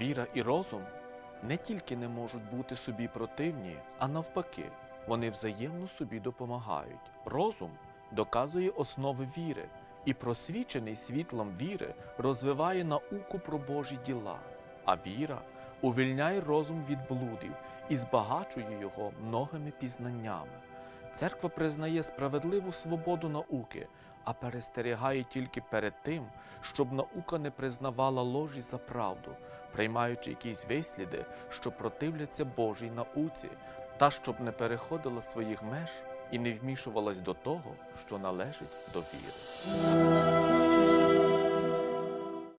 Віра і розум не тільки не можуть бути собі противні, а навпаки, вони взаємно собі допомагають. Розум доказує основи віри і просвічений світлом віри розвиває науку про Божі діла, а віра увільняє розум від блудів і збагачує його многими пізнаннями. Церква признає справедливу свободу науки, а перестерігає тільки перед тим, щоб наука не признавала ложі за правду, приймаючи якісь висліди, що противляться Божій науці, та щоб не переходила своїх меж і не вмішувалась до того, що належить до віри.